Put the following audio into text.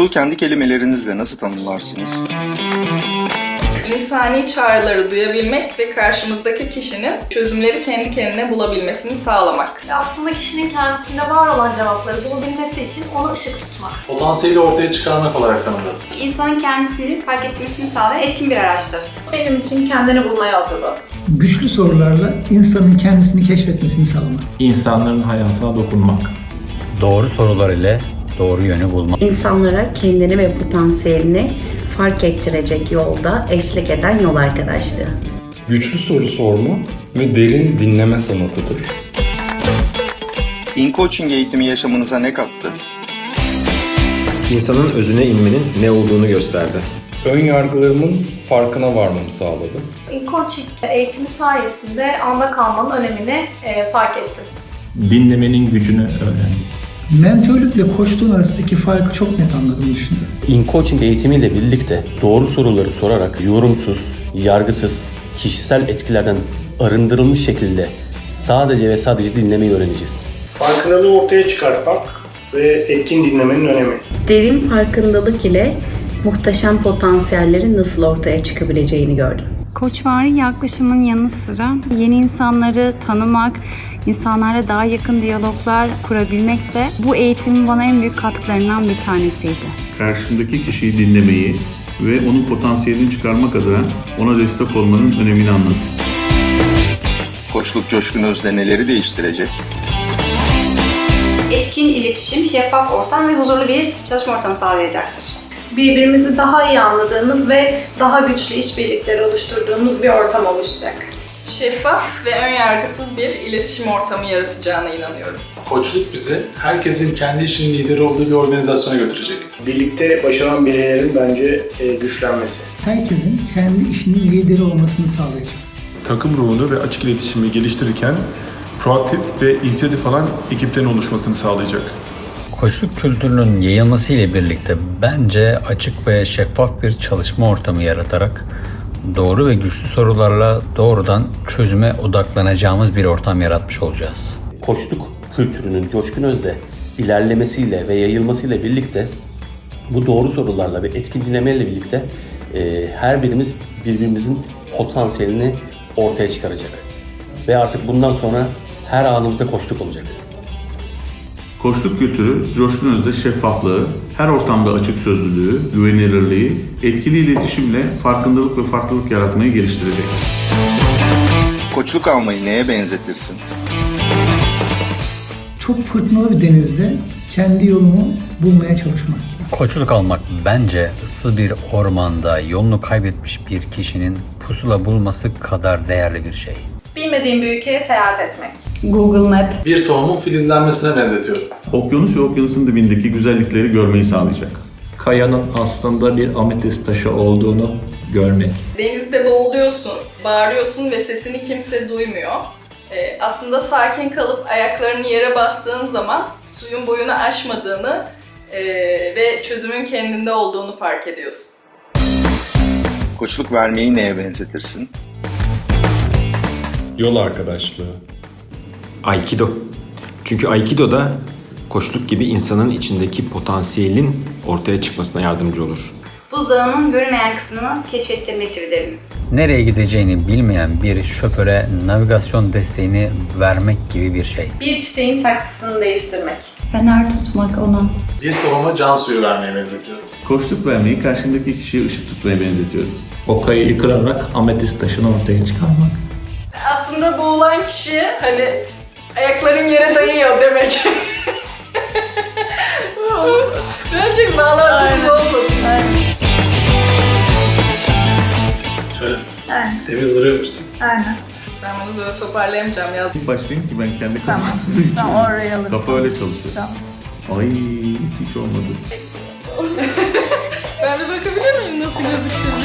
Koçluğu kendi kelimelerinizle nasıl tanımlarsınız? İnsani çağrıları duyabilmek ve karşımızdaki kişinin çözümleri kendi kendine bulabilmesini sağlamak. Aslında kişinin kendisinde var olan cevapları bulabilmesi için onu ışık tutmak. Potansiyeli ortaya çıkarmak olarak tanımladım. İnsanın kendisini fark etmesini sağlayan etkin bir araçtır. Benim için kendini bulma yolculuğu. Güçlü sorularla insanın kendisini keşfetmesini sağlamak. İnsanların hayatına dokunmak. Doğru sorular ile doğru yönü bulmak. İnsanlara kendini ve potansiyelini fark ettirecek yolda eşlik eden yol arkadaşlığı. Güçlü soru sorma ve derin dinleme sanatıdır. In-coaching eğitimi yaşamınıza ne kattı? İnsanın özüne inmenin ne olduğunu gösterdi. Ön yargılarımın farkına varmamı sağladı. Coaching eğitimi sayesinde anda kalmanın önemini e, fark ettim. Dinlemenin gücünü öğrendik. Mentörlükle koçluğun arasındaki farkı çok net anladığımı düşünüyorum. In-coaching eğitimiyle birlikte doğru soruları sorarak yorumsuz, yargısız, kişisel etkilerden arındırılmış şekilde sadece ve sadece dinlemeyi öğreneceğiz. Farkındalığı ortaya çıkartmak ve etkin dinlemenin önemi. Derin farkındalık ile muhteşem potansiyellerin nasıl ortaya çıkabileceğini gördüm. Koçvari yaklaşımın yanı sıra yeni insanları tanımak, insanlarla daha yakın diyaloglar kurabilmek de bu eğitimin bana en büyük katkılarından bir tanesiydi. Karşımdaki kişiyi dinlemeyi ve onun potansiyelini çıkarmak adına ona destek olmanın önemini anladım. Koçluk Coşkun Özde neleri değiştirecek? Etkin iletişim, şeffaf ortam ve huzurlu bir çalışma ortamı sağlayacaktır. Birbirimizi daha iyi anladığımız ve daha güçlü işbirlikleri oluşturduğumuz bir ortam oluşacak. Şeffaf ve önyargısız bir iletişim ortamı yaratacağına inanıyorum. Koçluk bizi herkesin kendi işinin lideri olduğu bir organizasyona götürecek. Birlikte başaran bireylerin bence e, güçlenmesi. Herkesin kendi işinin lideri olmasını sağlayacak. Takım ruhunu ve açık iletişimi geliştirirken proaktif ve inisiyatif alan ekiplerin oluşmasını sağlayacak. Koçluk kültürünün yayılması ile birlikte bence açık ve şeffaf bir çalışma ortamı yaratarak doğru ve güçlü sorularla doğrudan çözüme odaklanacağımız bir ortam yaratmış olacağız. Koçluk kültürünün Coşkun Öz'de ilerlemesiyle ve yayılmasıyla birlikte bu doğru sorularla ve etkin dinlemeyle birlikte e, her birimiz birbirimizin potansiyelini ortaya çıkaracak. Ve artık bundan sonra her anımızda koçluk olacak. Koçluk kültürü Coşkun Öz'de şeffaflığı, her ortamda açık sözlülüğü, güvenilirliği, etkili iletişimle farkındalık ve farklılık yaratmayı geliştirecek. Koçluk almayı neye benzetirsin? Çok fırtınalı bir denizde kendi yolumu bulmaya çalışmak gibi. Koçluk almak bence ıssız bir ormanda yolunu kaybetmiş bir kişinin pusula bulması kadar değerli bir şey. Bilmediğim bir ülkeye seyahat etmek. Google Map. Bir tohumun filizlenmesine benzetiyorum. Okyanus ve okyanusun dibindeki güzellikleri görmeyi sağlayacak. Kayanın aslında bir ametist taşı olduğunu görmek. Denizde boğuluyorsun, bağırıyorsun ve sesini kimse duymuyor. Ee, aslında sakin kalıp ayaklarını yere bastığın zaman suyun boyunu aşmadığını e, ve çözümün kendinde olduğunu fark ediyorsun. Koçluk vermeyi neye benzetirsin? Yol arkadaşlığı. Aikido. Çünkü Aikido'da koçluk gibi insanın içindeki potansiyelin ortaya çıkmasına yardımcı olur. Buzdağının görünmeyen kısmını keşfettirmektir derim. Nereye gideceğini bilmeyen bir şoföre navigasyon desteğini vermek gibi bir şey. Bir çiçeğin saksısını değiştirmek. Fener tutmak ona. Bir tohuma can suyu vermeye benzetiyorum. Koçluk vermeyi karşındaki kişiye ışık tutmaya benzetiyorum. O kayayı kırarak ametist taşını ortaya çıkarmak. Aslında boğulan kişi hani ayakların yere dayıyor demek. Bence bağlantısız olmasın. Şöyle temiz duruyormuş değil mi? Aynen. Ben bunu böyle toparlayamayacağım yaz. Başlayayım ki ben kendi kafamı Tamam oraya alırım. Kafa öyle çalışıyor. Tamam. Ay hiç olmadı. Ben bir bakabilir miyim nasıl gözüktüğünü?